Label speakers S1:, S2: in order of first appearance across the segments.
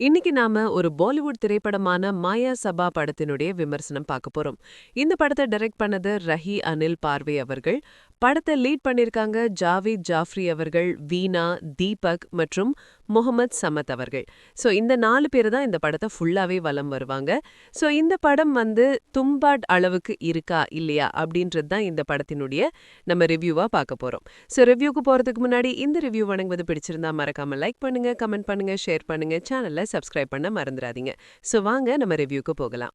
S1: இன்னைக்கு நாம ஒரு பாலிவுட் திரைப்படமான மாயா சபா படத்தினுடைய விமர்சனம் பார்க்க போறோம். இந்த படத்தை டைரக்ட் பண்ணது ரஹி அனில் பார்வே அவர்கள். படத்தை லீட் பண்ணிருக்காங்க ஜாவித் ஜாஃப்ரி அவர்கள் வீணா தீபக் மற்றும் முகமது சமத் அவர்கள். ஸோ இந்த நாலு பேர் தான் இந்த படத்தை ஃபுல்லாவே வலம் வருவாங்க. ஸோ இந்த படம் வந்து தும்பாட் அளவுக்கு இருக்கா இல்லையா அப்படின்றது தான் இந்த படத்தினுடைய நம்ம ரிவ்யூவா பார்க்க போறோம். ஸோ ரிவ்யூக்கு போறதுக்கு முன்னாடி இந்த ரிவ்யூ வணங்குவது பிடிச்சிருந்தா மறக்காம லைக் பண்ணுங்க கமெண்ட் பண்ணுங்க ஷேர் பண்ணுங்க சேனலை சப்ஸ்கிரைப் பண்ண மறந்துடாதீங்க. ஸோ வாங்க நம்ம ரிவ்யூக்கு போகலாம்.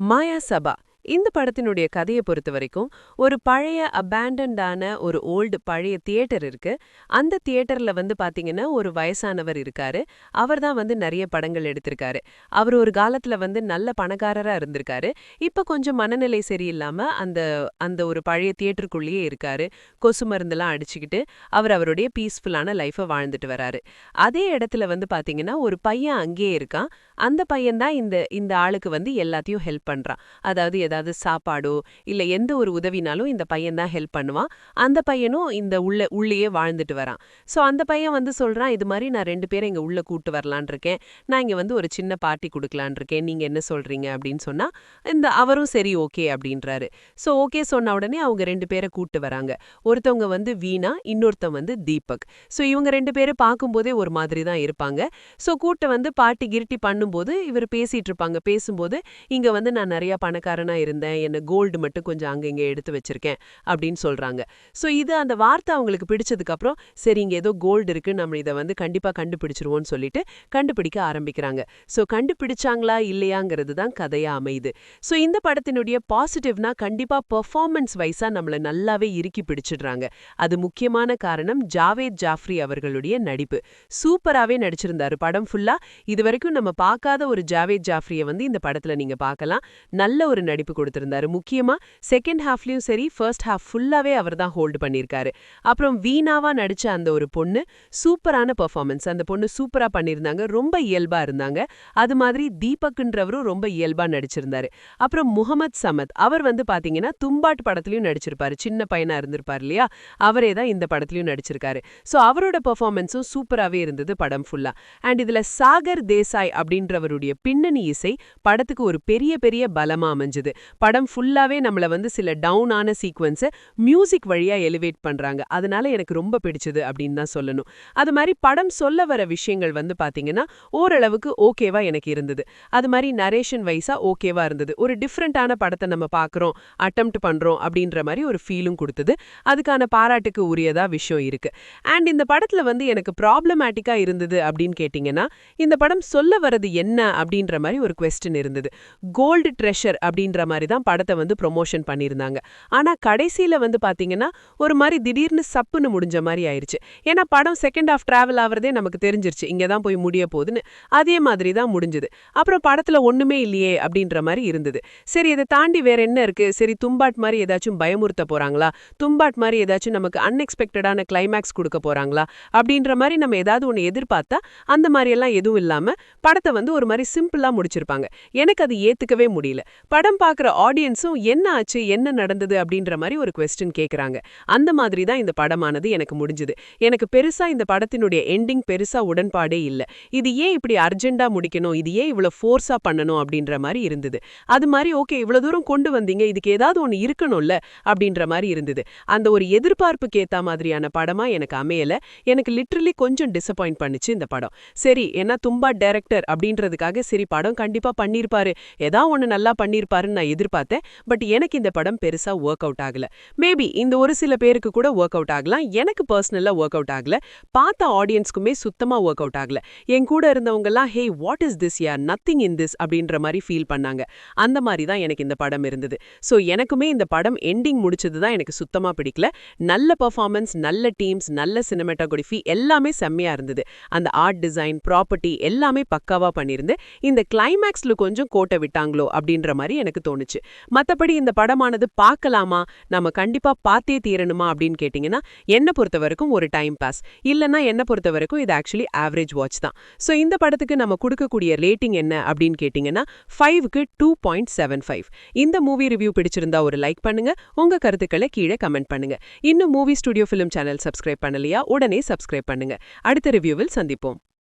S1: மாயா சபா. இந்த படத்தினுடைய கதையை பொறுத்த வரைக்கும் ஒரு பழைய அபேண்டன்டான ஒரு ஓல்டு பழைய தியேட்டர் இருக்கு. அந்த தியேட்டர்ல வந்து பாத்தீங்கன்னா ஒரு வயசானவர் இருக்காரு. அவர் தான் வந்து நிறைய படங்கள் எடுத்திருக்காரு. அவர் ஒரு காலத்துல வந்து நல்ல பணக்காரரா இருந்திருக்காரு. இப்ப கொஞ்சம் மனநிலை சரியில்லாம அந்த அந்த ஒரு பழைய தியேட்டருக்குள்ளேயே இருக்காரு. கொசு மருந்தெல்லாம் அடிச்சுக்கிட்டு அவர் அவருடைய பீஸ்ஃபுல்லான லைஃபை வாழ்ந்துட்டு வராரு. அதே இடத்துல வந்து பாத்தீங்கன்னா ஒரு பையன் அங்கேயே இருக்கான். அந்த பையன் தான் இந்த இந்த ஆளுக்கு வந்து எல்லாத்தையும் ஹெல்ப் பண்றான். அதாவது ஏதாவது சாப்பாடோ இல்ல எந்த ஒரு உதவினாலும் இந்த பையன் தான் ஹெல்ப் பண்ணுவான். அந்த பையனும் இந்த உள்ள உள்ளேயே வாழ்ந்துட்டு வரான். சோ அந்த பையன் வந்து சொல்றான் இது மாதிரி நான் ரெண்டு பேரும் இங்க உள்ள கூட்டு வரலான் இருக்கேன். நான் இங்க வந்து ஒரு சின்ன பார்ட்டி கொடுக்கலான் இருக்கேன். நீங்க என்ன சொல்றீங்க? அப்படின்னு சொன்னா இந்த அவரும் சரி ஓகே அப்படின்றாரு. சோ ஓகே சொன்ன உடனே அவங்க ரெண்டு பேரை கூட்டு வராங்க. ஒருத்தவங்க வந்து வீணா இன்னொருத்தன் வந்து தீபக். சோ இவங்க ரெண்டு பேரும் பார்க்கும்போதே ஒரு மாதிரி தான் இருப்பாங்க. சோ கூட்ட வந்து பாட்டி கிருட்டி பண்ணும்போது இவர் பேசிட்டு இருப்பாங்க. பேசும்போது இங்க வந்து நான் நிறைய பணக்காரனா இருந்தேன். என்ன கோல்டு மட்டும் கொஞ்சம் அங்க எடுத்து வச்சிருக்கேன் அப்படின்னு சொல்றாங்க. ஸோ இது அந்த வார்த்தை அவங்களுக்கு பிடிச்சதுக்கு அப்புறம் சரி இங்க ஏதோ கோல்டு இருக்கு நம்ம இதை வந்து கண்டிப்பாக கண்டுபிடிச்சிருவோம்னு சொல்லிட்டு கண்டுபிடிக்க ஆரம்பிக்கிறாங்க. ஸோ கண்டுபிடிச்சாங்களா இல்லையாங்கிறது தான் கதையா அமையுது. ஸோ இந்த படத்தினுடைய பாசிட்டிவ்னா கண்டிப்பா பெர்ஃபார்மன்ஸ் வைஸா நம்மளை நல்லாவே இறுக்கி பிடிச்சிடுறாங்க. அது முக்கியமான காரணம் ஜாவேத் ஜாஃப்ரி அவர்களுடைய நடிப்பு. சூப்பராவே நடிச்சிருந்தாரு. படம் ஃபுல்லா இது வரைக்கும் நம்ம பார்க்காத ஒரு ஜாவேத் ஜாஃப்ரிய வந்து இந்த படத்துல நீங்க பார்க்கலாம். நல்ல ஒரு நடிப்பு கொடுத்திருந்தாரு. முக்கியமா செகண்ட் ஹாஃப்லயும் சரி ஃபர்ஸ்ட் ஹாஃப் ஃபுல்லாவே அவர் தான் ஹோல்டு பண்ணியிருக்காரு. அப்புறம் வீணாவா நடிச்ச அந்த ஒரு பொண்ணு சூப்பரான பெர்ஃபார்மன்ஸ் அந்த பொண்ணு சூப்பரா பண்ணியிருந்தாங்க ரொம்ப இயல்பா இருந்தாங்க. அது மாதிரி தீபக்ன்றவரும் ரொம்ப இயல்பா நடிச்சிருந்தாரு. அப்புறம் முகமது சமத் அவர் வந்து பாத்தீங்கன்னா தும்பாட் படத்துலயும் நடிச்சிருப்பாரு. சின்ன பையனா இருந்திருப்பாரு இல்லையா? அவரே தான் இந்த படத்துலயும் நடிச்சிருக்காரு. சோ அவரோட பெர்ஃபார்மன்ஸும் சூப்பராவே இருந்தது படம் ஃபுல்லா அண்ட் இதுல சாகர் தேசாய் அப்படின்றவருடைய பின்னணி இசை படத்துக்கு ஒரு பெரிய பெரிய பலமா அமைஞ்சது. படம் ஃபுல்லாவே நம்மள வந்து சில டவுனான சீக்வன்ஸை மியூசிக் வழியா எலிவேட் பண்றாங்க. அதனால எனக்கு ரொம்ப பிடிச்சது அப்படின்னு தான் சொல்லணும். அது மாதிரி படம் சொல்ல வர விஷயங்கள் வந்து பாத்தீங்கன்னா ஓரளவுக்கு ஓகேவா எனக்கு இருந்தது. அது மாதிரி நரேஷன் வைஸா ஓகேவா இருந்தது. ஒரு டிஃப்ரெண்டான படத்தை நம்ம பார்க்குறோம் அட்டம்ப்ட் பண்றோம் அப்படின்ற மாதிரி ஒரு ஃபீலும் கொடுத்தது. அதுக்கான பாராட்டுக்கு உரியதா விஷயம் இருக்கு. அண்ட் இந்த படத்துல வந்து எனக்கு ப்ராப்ளமேட்டிக்கா இருந்தது அப்படின்னு கேட்டிங்கன்னா இந்த படம் சொல்ல வரது என்ன அப்படின்ற மாதிரி ஒரு கொஸ்டின் இருந்தது. கோல்டு ட்ரெஷர் அப்படின்ற மாதிரி தான் படத்தை வந்து ப்ரொமோஷன் பண்ணியிருந்தாங்க. ஆனா கடைசியில் வந்து பாத்தீங்கன்னா ஒரு மாதிரி திடீர்னு சப்புன்னு முடிஞ்ச மாதிரி ஆயிருச்சு. ஏன்னா படம் செகண்ட் ஆஃப் ட்ராவல் ஆகிறதே நமக்கு தெரிஞ்சிருச்சு. இங்கே தான் போய் முடிய போகுதுன்னு. அதே மாதிரி தான் முடிஞ்சது. அப்புறம் படத்தில் ஒண்ணுமே இல்லையே அப்படின்ற மாதிரி இருந்தது. சரி இதை தாண்டி வேற என்ன இருக்கு? சரி தும்பாட் மாதிரி ஏதாச்சும் பயமுறுத்த போறாங்களா? தும்பாட் மாதிரி ஏதாச்சும் நமக்கு அன்எக்ஸ்பெக்டடான கிளைமேக்ஸ் கொடுக்க போறாங்களா? அப்படின்ற மாதிரி நம்ம ஏதாவது ஒன்று எதிர்பார்த்தா அந்த மாதிரி எல்லாம் எதுவும் இல்லாம படத்தை வந்து ஒரு மாதிரி சிம்பிளா முடிச்சிருப்பாங்க. எனக்கு அது ஏத்துக்கவே முடியல. படம் பார்க்க பார்க்குற ஆடியன்ஸும் என்ன ஆச்சு என்ன நடந்தது அப்படின்ற மாதிரி ஒரு கொஸ்டின் கேட்குறாங்க அந்த மாதிரி தான் இந்த படமானது எனக்கு முடிஞ்சது. எனக்கு பெருசாக இந்த படத்தினுடைய எண்டிங் பெருசாக உடன்பாடே இல்லை. இது ஏன் இப்படி அர்ஜெண்டாக முடிக்கணும்? இது ஏன் இவ்வளோ ஃபோர்ஸாக பண்ணணும் அப்படின்ற மாதிரி இருந்தது. அது மாதிரி ஓகே இவ்வளோ தூரம் கொண்டு வந்தீங்க இதுக்கு ஏதாவது ஒன்று இருக்கணும்ல அப்படின்ற மாதிரி இருந்தது. அந்த ஒரு எதிர்பார்ப்புக்கு ஏற்ற மாதிரியான படமாக எனக்கு அமையலை. எனக்கு லிட்ரலி கொஞ்சம் டிசப்பாயிண்ட் பண்ணுச்சு இந்த படம். சரி ஏன்னா தும்பா டேரக்டர் அப்படின்றதுக்காக சரி படம் கண்டிப்பாக பண்ணியிருப்பாரு ஏதா ஒன்று நல்லா பண்ணியிருப்பாருன்னு நான் எதிர்பார்த்தேன் பட் எனக்கு இந்த படம் பெருசா ஒர்க் அவுட் ஆகல. மேபி இந்த ஒரு சில பேருக்கு கூட ஒர்க் அவுட் ஆகலாம். எனக்கு பர்சனலா ஒர்க் அவுட் ஆகல. பார்த்த ஆடியன்ஸ்க்குமே சுத்தமா ஒர்க் அவுட் ஆகல. என் கூட இருந்தவங்க எல்லாம் ஹே வாட் இஸ் திஸ் யார் நத்திங் இன் திஸ் அப்படின்ற மாதிரி ஃபீல் பண்ணாங்க. அந்த மாதிரி தான் எனக்கு இந்த படம் இருந்தது. ஸோ எனக்குமே இந்த படம் எண்டிங் முடிச்சது தான் எனக்கு சுத்தமா பிடிக்கல. நல்ல பர்ஃபார்மன்ஸ் நல்ல டீம்ஸ் நல்ல சினிமேட்டோகிராஃபி எல்லாமே செம்மையா இருந்தது. அந்த ஆர்ட் டிசைன் ப்ராப்பர்ட்டி எல்லாமே பக்காவா பண்ணியிருந்து இந்த கிளைமேக்ஸ்ல கொஞ்சம் கோட்டை விட்டாங்களோ அப்படின்ற மாதிரி எனக்கு தோணுச்சு. மத்தபடி இந்த படமானது பார்க்கலாமா? நம்ம கண்டிப்பா பார்த்தே தீரணுமா அப்படின்னு கேட்டிங்கன்னா என்ன பொறுத்த வரைக்கும் ஒரு டைம் பாஸ் இல்லைன்னா என்ன பொறுத்த வரைக்கும் இது ஆக்சுவலி ஆவரேஜ் வாட்ச் தான். ஸோ இந்த படத்துக்கு நம்ம கொடுக்கக்கூடிய ரேட்டிங் என்ன அப்படின்னு கேட்டிங்கன்னா ஃபைவ்க்கு டூ பாயிண்ட் செவன் ஃபைவ் இந்த மூவி ரிவ்யூ பிடிச்சிருந்தா ஒரு லைக் பண்ணுங்க. உங்க கருத்துக்களை கீழே கமெண்ட் பண்ணுங்க. இன்னும் movie studio film channel subscribe பண்ணலையா? உடனே சப்ஸ்கிரைப் பண்ணுங்க. அடுத்த ரிவ்யூவில் சந்திப்போம்.